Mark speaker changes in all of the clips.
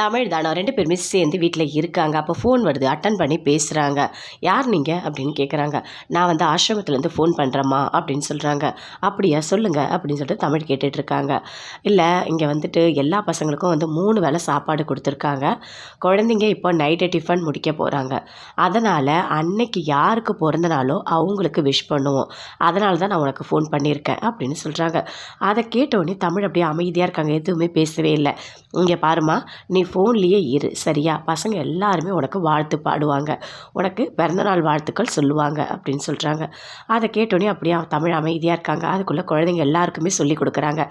Speaker 1: தமிழ் தானா? ரெண்டு பேருமே சேர்ந்து வீட்டில் இருக்காங்க. அப்போ ஃபோன் வருது. அட்டன் பண்ணி பேசுகிறாங்க யார் நீங்கள் அப்படின்னு கேட்குறாங்க நான் வந்து ஆசிரமத்துலேருந்து ஃபோன் பண்ணுறேம்மா அப்படின்னு சொல்கிறாங்க அப்படியா? சொல்லுங்கள் அப்படின்னு சொல்லிட்டு தமிழ் கேட்டுட்ருக்காங்க இல்லை இங்கே வந்துட்டு எல்லா பசங்களுக்கும் வந்து மூணு வேளை சாப்பாடு கொடுத்துருக்காங்க. குழந்தைங்க இப்போ நைட்டு டிஃபன் முடிக்க போகிறாங்க அதனால் அன்னைக்கு யாருக்கு பிறந்தனாலோ அவங்களுக்கு விஷ் பண்ணுவோம். அதனால தான் நான் உனக்கு ஃபோன் பண்ணியிருக்கேன் அப்படின்னு சொல்கிறாங்க அதை கேட்டோடனே தமிழ் அப்படியே அமைதியாக இருக்காங்க. எதுவுமே பேசவே இல்லை. இங்கே பாருமா நீ ஃபோன்லேயே இரு சரியா? பசங்க எல்லாருமே உனக்கு வாழ்த்து பாடுவாங்க. உனக்கு பிறந்தநாள் வாழ்த்துக்கள் சொல்லுவாங்க அப்படின்னு சொல்கிறாங்க அதை கேட்டோன்னே அப்படியே தமிழ் அமைதியாக இருக்காங்க. அதுக்குள்ளே குழந்தைங்க எல்லாருக்குமே சொல்லி கொடுக்குறாங்க.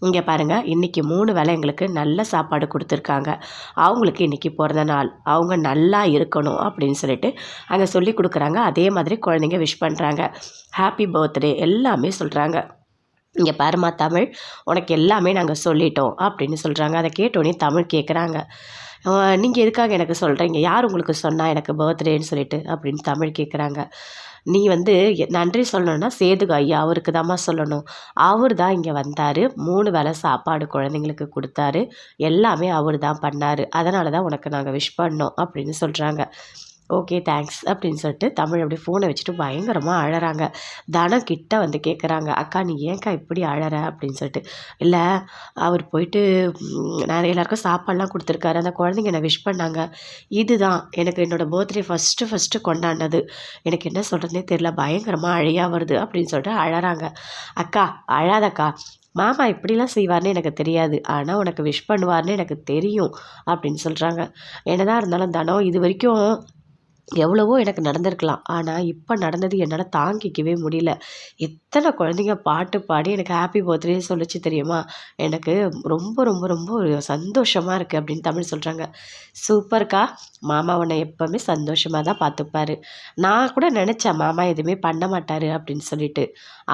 Speaker 1: இங்கே பாருங்கள் இன்றைக்கி மூணு வேலை எங்களுக்கு நல்ல சாப்பாடு கொடுத்துருக்காங்க. அவங்களுக்கு இன்றைக்கி பிறந்த நாள். அவங்க நல்லா இருக்கணும் அப்படின்னு சொல்லிட்டு அங்கே சொல்லி கொடுக்குறாங்க. அதே மாதிரி குழந்தைங்க விஷ் பண்ணுறாங்க ஹாப்பி பர்த்டே எல்லாமே சொல்கிறாங்க இங்கே பாருமா தமிழ் உனக்கு எல்லாமே நாங்கள் சொல்லிட்டோம் அப்படின்னு சொல்கிறாங்க அதை கேட்டோடனே தமிழ் கேட்குறாங்க நீங்கள் எதுக்காக எனக்கு சொல்கிறீங்க யார் உங்களுக்கு சொன்னால் எனக்கு பர்த்டேன்னு சொல்லிட்டு? அப்படின்னு தமிழ் கேட்குறாங்க நீ வந்து நன்றி சொல்லணும்னா சேதுக ஐயா அவருக்கு தாம்மா சொல்லணும். அவர் தான் இங்கே வந்தார். மூணு வேளை சாப்பாடு குழந்தைங்களுக்கு கொடுத்தாரு. எல்லாமே அவர் தான் பண்ணார். அதனால தான் உனக்கு நாங்கள் விஷ் பண்ணோம். அப்படின்னு சொல்கிறாங்க ஓகே தேங்க்ஸ் அப்படின்னு சொல்லிட்டு தமிழ் அப்படி ஃபோனை வச்சுட்டு பயங்கரமாக அழறாங்க. தனம் கிட்ட வந்து கேட்குறாங்க அக்கா நீ ஏன்க்கா இப்படி அழற? அப்படின்னு சொல்லிட்டு. இல்லை அவர் போயிட்டு நான் எல்லாருக்கும் சாப்பாடெலாம் கொடுத்துருக்காரு. அந்த குழந்தைங்க என்னை விஷ் பண்ணாங்க. இதுதான் எனக்கு என்னோடய பர்த்டே ஃபஸ்ட்டு ஃபஸ்ட்டு கொண்டாடினது. எனக்கு என்ன சொல்கிறதுனே தெரில பயங்கரமாக அழையாக வருது அப்படின்னு சொல்லிட்டு அழறாங்க. அக்கா அழாதக்கா. மாமா இப்படிலாம் செய்வார்னு எனக்கு தெரியாது. ஆனால் உனக்கு விஷ் பண்ணுவார்னு எனக்கு தெரியும் அப்படின்னு சொல்கிறாங்க என்னதான் இருந்தாலும் தனம் இது வரைக்கும் எவ்வளவோ எனக்கு நடந்திருக்கலாம். ஆனால் இப்போ நடந்தது என்னால் தாங்கிக்கவே முடியல. எத்தனை குழந்தைங்க பாட்டு பாடி எனக்கு ஹாப்பி பர்த்டே சொல்லிச்சு தெரியுமா? எனக்கு ரொம்ப ரொம்ப ரொம்ப ஒரு சந்தோஷமாக இருக்குது அப்படின்னு தமிழ் சொல்கிறாங்க சூப்பர்க்கா மாமா உன்னை எப்போவுமே சந்தோஷமாக தான் பார்த்துப்பாரு. நான் கூட நினச்சேன் மாமா எதுவுமே பண்ண மாட்டார் அப்படின்னு சொல்லிட்டு.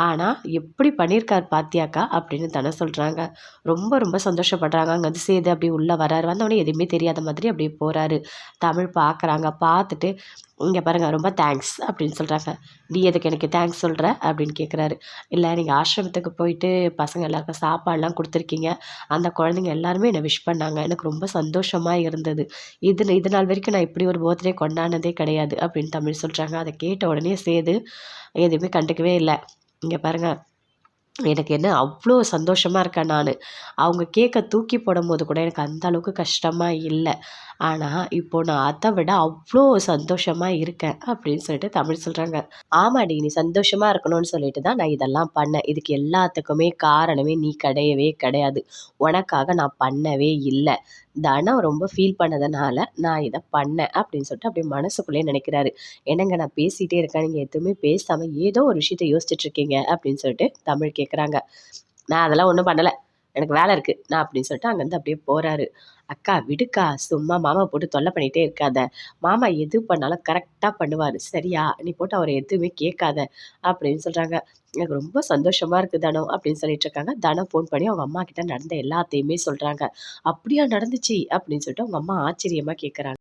Speaker 1: ஆனால் எப்படி பண்ணியிருக்கார் பாத்தியாக்கா அப்படின்னு தானே சொல்கிறாங்க ரொம்ப ரொம்ப சந்தோஷப்படுறாங்க. அங்கே வந்து சேது அப்படி உள்ளே வராரு. வந்தவொடனே எதுவுமே தெரியாத மாதிரி அப்படியே போகிறாரு தமிழ் பார்க்குறாங்க பார்த்துட்டு இங்கே பாருங்கள் ரொம்ப தேங்க்ஸ் அப்படின்னு சொல்கிறாங்க நீ எதுக்கு எனக்கு தேங்க்ஸ் சொல்கிற அப்படின்னு கேட்குறாரு இல்லை நீங்கள் ஆசிரமத்துக்கு போயிட்டு பசங்க எல்லாருக்கும் சாப்பாடெலாம் கொடுத்துருக்கீங்க. அந்த குழந்தைங்க எல்லாருமே என்னை விஷ் பண்ணாங்க. எனக்கு ரொம்ப சந்தோஷமாக இருந்தது. இது இது நாள் வரைக்கும் நான் இப்படி ஒரு பர்த்டே கொண்டாடினதே கிடையாது அப்படின்னு தமிழ் சொல்கிறாங்க அதை கேட்ட உடனே சேது எதுவுமே கண்டுக்கவே இல்லை. இங்கே பாருங்கள் எனக்கு என்ன அவ்வளோ சந்தோஷமாக இருக்கேன் நான். அவங்க கேக்கை தூக்கி போடும்போது கூட எனக்கு அந்த அளவுக்கு கஷ்டமாக இல்லை. ஆனால் இப்போ நான் அதை விட அவ்வளோ சந்தோஷமாக இருக்கேன் அப்படின்னு சொல்லிட்டு தமிழ் சொல்கிறாங்க ஆமாடி நீ சந்தோஷமாக இருக்கணும்னு சொல்லிட்டு தான் நான் இதெல்லாம் பண்ணேன். இதுக்கு எல்லாத்துக்குமே காரணமே நீ கிடையவே கிடையாது. உனக்காக நான் பண்ணவே இல்லை. தனம் ரொம்ப ஃபீல் பண்ணதுனால நான் இதை பண்ணேன் அப்படின்னு சொல்லிட்டு அப்படியே மனசுக்குள்ளேயே நினைக்கிறாரு. என்னங்க நான் பேசிகிட்டே இருக்கேன் நீங்கள் எதுவுமே பேசாமல் ஏதோ ஒரு விஷயத்த யோசிச்சுட்ருக்கீங்க அப்படின்னு சொல்லிட்டு தமிழ் கேட்குறாங்க நான் அதெல்லாம் ஒன்றும் பண்ணலை. எனக்கு வேலை இருக்குது நான் அப்படின்னு சொல்லிட்டு அங்கேருந்து அப்படியே போகிறாரு அக்கா விடுக்கா சும்மா மாமா போட்டு தொல்லை பண்ணிகிட்டே இருக்காத. மாமா எது பண்ணாலும் கரெக்டாக பண்ணுவார். சரியா? நீ போட்டு அவரை எதுவுமே கேட்காத. அப்படின்னு சொல்கிறாங்க எனக்கு ரொம்ப சந்தோஷமாக இருக்குது தனம் அப்படின்னு சொல்லிட்டு இருக்காங்க. தனம் ஃபோன் பண்ணி அவங்க அம்மா கிட்ட நடந்த எல்லாத்தையுமே சொல்கிறாங்க அப்படியா நடந்துச்சு? அப்படின்னு சொல்லிட்டு அவங்க அம்மா ஆச்சரியமாக கேட்குறாங்க